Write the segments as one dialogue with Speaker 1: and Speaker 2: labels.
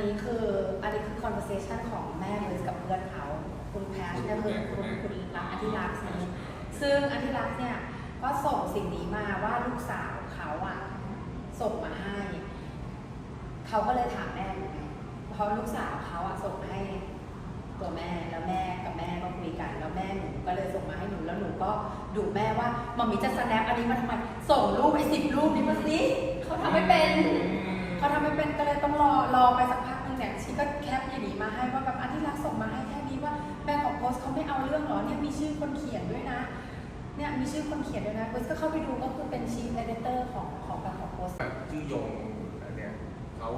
Speaker 1: นี้คืออันนี้คือ conversation ของแม่เบสกับเพื่อนเขา คุณแพชเนี่ยคือคุณคุณรักอธิรักษ์นี้ซึ่งอธิรักษ์เนี่ยก็ส่งสิ่งนี้มาว่าลูกสาวเขาอะส่งมาให้ เขาก็เลยถามแม่หนูไงเพราะลูกสาวเขาอะส่งให้ตัวแม่แล้วแม่กับแม่ก็คุยกัน แล้วแม่หนูก็เลยส่งมาให้หนูแล้วหนูก็ดุแม่ว่ามัมมี่จะสแนปอันนี้มาทำไมส่งรูปไอ้สิบรูปนี้มาสิเขาทำไม่เป็น เขาทำไม่เป็นก็เลยต้องรอรอไปสักพักหนึงเนี่ยชีก็แคปอย่างนี้มาให้ว่าแบบอันที่รักส่งมาให้แค่นี้ว่าแม่ของโพสต์เขาไม่เอาเรื่องเหรอเนี่ยมีชื่อคนเขียนด้วยนะเนี่ยมีชื่อคนเขียนด้วยนะโพสต์ก็เข้าไปดูก็คือเป็นชีฟเอเดเตอร์ของของแบบของโพสต์
Speaker 2: ชื่อยงอันเนี่ยเขา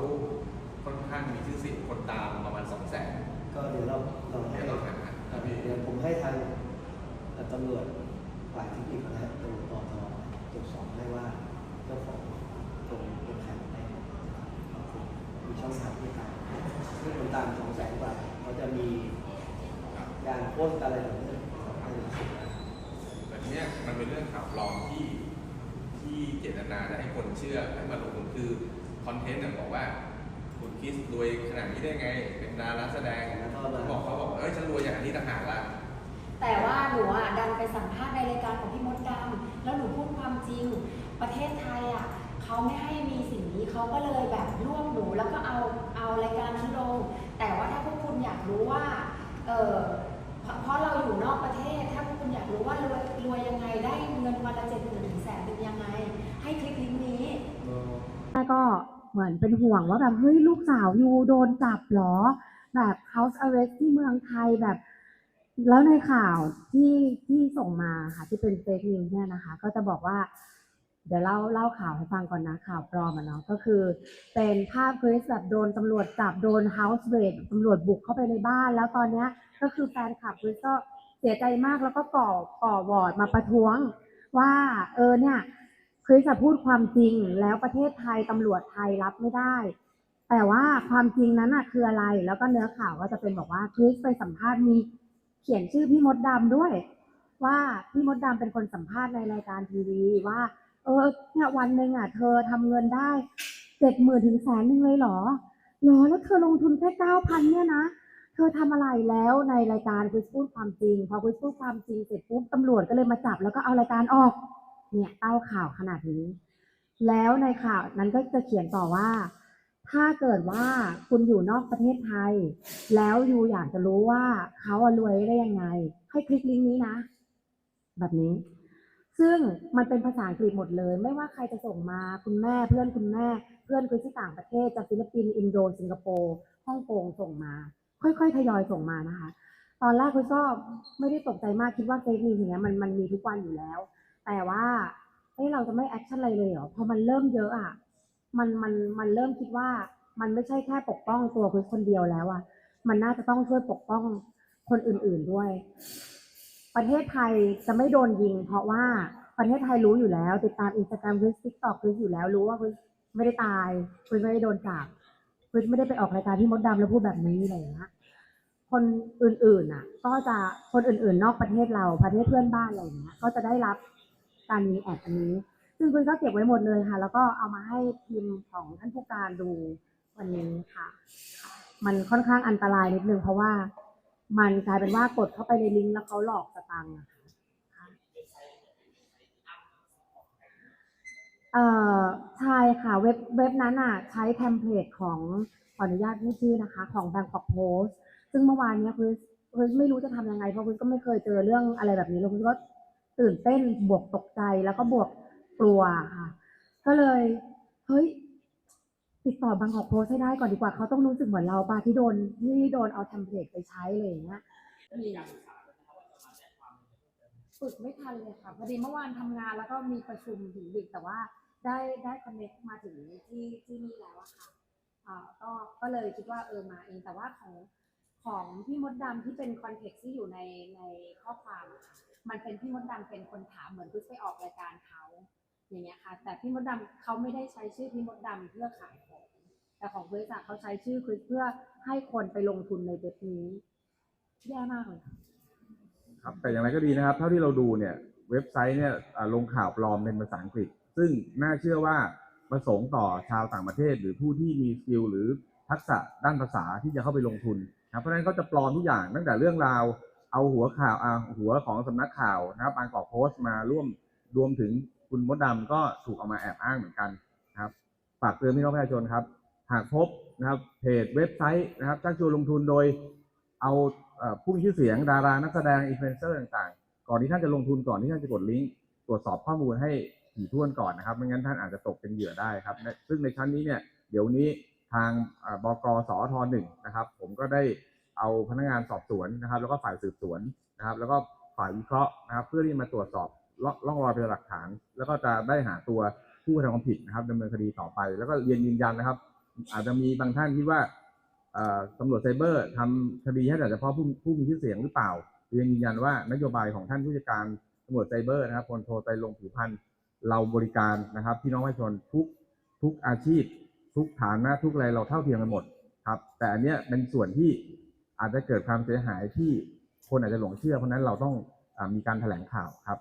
Speaker 2: ค่อนข้างมีชื่อเสียงคนตามประมาณสองแสน
Speaker 3: ก็เดี๋ยวเราเราให้
Speaker 2: เดี๋ยวเราหาครับพี่
Speaker 3: เดี๋ยวผมให้ทางตำรวจฝ่ายเทคนิคนะฮะตำรวจปอทตรวจสอบให้ว่าเจ้าของตรงเป็นใครกันแน่ครับผม องทางที่ตามซึ่งคนตามสองแสนกว่าเขาจะมีการโพสต์อะไรแบบนี้ของทางสื่อนะ
Speaker 2: แต่เนี้ยมันเป็นเรื่องข่าวปลอมที่ที่เจตนาจะให้คนเชื่อให้มาลงทุนคือคอนเทนต์เนี่ยบอกว่าคุณคริสรวยขนาดนี้ได้ไง เป็นดาราแสดง
Speaker 3: แล้วก็มา
Speaker 2: บอกเขาบอกเอ้ยฉันรวยอย่างนี้ต่างหากละ
Speaker 1: แต่ว่าหนูอะดัน เออเพราะเราอยู่นอกประเทศ ถ้าคุณอยากรู้ว่ารวยรวยยังไงได้เงินวันละเจ็ดหมื่นถึงแสนเป็นยังไง ให้คลิกลิงก์นี้
Speaker 4: แม่ก็เหมือนเป็นห่วงว่าแบบเฮ้ยลูกสาวยูโดนจับเหรอ แบบ house arrest ที่เมืองไทยแบบ แล้วในข่าวที่ที่ส่งมาค่ะที่เป็น fake news เนี่ยนะคะ ก็จะบอกว่า เดี๋ยวเล่าเล่าข่าวให้ฟังก่อนนะข่าวปลอมอะเนาะก็คือ เป็นภาพคริสแบบโดนตำรวจจับโดน house raid ตำรวจบุกเข้าไปในบ้าน แล้วตอนเนี้ยก็คือแฟนคลับคริสก็เสียใจมากแล้วก็ก่อก่อวอร์ดมาประท้วง ว่าเออเนี่ยคริสอะพูดความจริงแล้วประเทศไทยตำรวจไทยรับไม่ได้ แต่ว่าความจริงนั้นอะคืออะไร แล้วก็เนื้อข่าวก็จะเป็นบอกว่าคริสไปสัมภาษณ์มีเขียนชื่อพี่มดดำด้วย ว่าพี่มดดำเป็นคนสัมภาษณ์ในรายการทีวีว่า ออเนี่ยวันหนึ่งอะเธอทำเงินได้เจ็ดหมื่นถึงแสนหนึ่งเลยเหรอหรอแล้วเธอลงทุนแค่เก้าพันเนี่ยนะ เธอทำอะไรแล้วในรายการคริสพูดความจริง พอคริสพูดความจริงเสร็จปุ๊บตำรวจก็เลยมาจับแล้วก็เอารายการออก เนี่ยเต้าข่าวขนาดนี้ แล้วในข่าวนั้นก็จะเขียนต่อว่า ถ้าเกิดว่าคุณอยู่นอกประเทศไทย แล้วอยู่อยากจะรู้ว่าเขาอรวยได้ยังไง ให้คลิกลิงก์นี้นะ แบบนี้ ซึ่งมันเป็นภาษาอังกฤษหมดเลย ไม่ว่าใครจะส่งมาคุณแม่เพื่อนคุณแม่ เพื่อนคุณที่ต่างประเทศจากฟิลิปปินส์อินโดสิงคโปร์ฮ่องกงส่งมา ค่อยๆทยอยส่งมานะคะ ตอนแรกคุณก็ไม่ได้ตกใจมากคิดว่าเฟซนิวส์อย่างเงี้ยมันมันมีทุกวันอยู่แล้ว แต่ว่าเอ้เราจะไม่แอคชั่นอะไรเลยเหรอพอมันเริ่มเยอะอะมันมันมันเริ่มคิดว่ามันไม่ใช่แค่ปกป้องตัวคุณคนเดียวแล้วอะมันน่าจะต้องช่วยปกป้องคนอื่นๆด้วย ประเทศไทยจะไม่โดนยิง เพราะว่าประเทศไทยรู้อยู่แล้ว ติดตามอินสตาแกรมคริสติ๊กต็อกคริสอยู่แล้ว รู้ว่าคริสไม่ได้ตายคริสไม่ได้โดนจับคริสไม่ได้ไปออกรายการที่มดดำแล้วพูดแบบนี้อะไรอย่างเงี้ยคนอื่นๆน่ะ ก็จะคนอื่นๆ นอกประเทศเราประเทศเพื่อนบ้านอะไรอย่างเงี้ยก็จะได้รับการมีแอดอันนี้ ซึ่งคุณก็เก็บไว้หมดเลยค่ะ แล้วก็เอามาให้ทีมของท่านผู้การดูวันนี้ค่ะ มันค่อนข้างอันตรายนิดนึงเพราะว่า มันกลายเป็นว่ากดเข้าไปในลิงก์แล้วเขาหลอกสตังค์อะค่ะเอ่อใช่ค่ะเว็บเว็บนั้นอะใช้เทมเพลตของขออนุญาตพูดชื่อนะคะ ของ Bangkok Post ซึ่งเมื่อวานเนี้ยคือคือไม่รู้จะทำยังไงเพราะคุณก็ไม่เคยเจอเรื่องอะไรแบบนี้แล้วคุณก็ตื่นเต้นบวกตกใจแล้วก็บวกกลัวค่ะ ก็เลยเฮ้ย ติดต่อบางกอกโพสให้ได้ก่อนดีกว่าเขาต้องรู้สึกเหมือนเราปะที่โดนที่โดนเอาเทมเพลตไปใช้อะไรอย่างเงี้ยมีฝึกไม่ทันเลยค่ะพอดีเมื่อวานทำงานแล้วก็มีประชุมถึงดึกแต่ว่าได้ได้คอนเนคมาถึงที่ที่นี่แล้วอะค่ะอ่าก็ก็เลยคิดว่าเออมาเองแต่ว่าของของพี่มดดำที่เป็นคอนเท็กซ์ที่อยู่ในในข้อความ มันเป็นพี่มดดำเป็นคนถามเหมือนเพิ่งไปออกรายการเขาอย่างเงี้ยค่ะ แต่พี่มดดำเขาไม่ได้ใช้ชื่อพี่มดดำเพื่อขาย แต่ของบริษัทเขาใช้ชื่อคือเพื่อให้คนไปลงทุนในเว็บนี้ แย่มากเลยค่ะ
Speaker 5: ครับแต่อย่างไรก็ดีนะครับ เท่าที่เราดูเนี่ย เว็บไซต์เนี่ยอ่าลงข่าวปลอมเป็นภาษาอังกฤษ ซึ่งน่าเชื่อว่าประสงค์ต่อชาวต่างประเทศ หรือผู้ที่มีสกิลหรือทักษะด้านภาษาที่จะเข้าไปลงทุนนะครับเพราะฉะนั้นก็จะปลอมทุกอย่างตั้งแต่เรื่องราว เอาหัวข่าวอ่าหัวของสำนักข่าวนะครับบางกอกโพสต์มาร่วมรวมถึงคุณมดดำก็ถูกเอามาแอบอ้างเหมือนกันนะครับฝากเตือนพี่น้องประชาชนครับ หากพบนะครับเพจเว็บไซต์นะครับชักชวนลงทุนโดยเอาผู้มีชื่อเสียงดารานักแสดงอินฟลูเอนเซอร์ต่างๆ ก่อนที่ท่านจะลงทุนก่อนที่ท่านจะกดลิงก์ตรวจสอบข้อมูลให้ถี่ถ้วนก่อนนะครับไม่งั้นท่านอาจจะตกเป็นเหยื่อได้ครับ ซึ่งในชั้นนี้เนี่ยเดี๋ยวนี้ทางบกสอทหนึ่งนะครับ ผมก็ได้เอาพนักงานสอบสวนนะครับ แล้วก็ฝ่ายสืบสวนนะครับ แล้วก็ฝ่ายวิเคราะห์นะครับ เพื่อที่มาตรวจสอบร่องร่องรอยพยานหลักฐาน แล้วก็จะได้หาตัวผู้กระทำความผิดนะครับดำเนินคดีต่อไป แล้วก็เรียนยืนยันนะครับ อาจจะมีบางท่านคิดว่าตำรวจไซเบอร์ทำคดีให้แต่เฉพาะผู้ผู้มีชื่อเสียงหรือเปล่าเรียนยืนยันว่านโยบายของท่านผู้จัดการตำรวจไซเบอร์นะครับพลโทไตรลงผิวพันธ์เราบริการนะครับพี่น้องประชาชนทุกทุกอาชีพ ทุกฐานะทุกอะไรเราเท่าเทียมกันหมดครับ แต่อันเนี้ยเป็นส่วนที่อาจจะเกิดความเสียหายที่คนอาจจะหลงเชื่อเพราะนั้นเราต้องอมีการแถลงข่าวครับ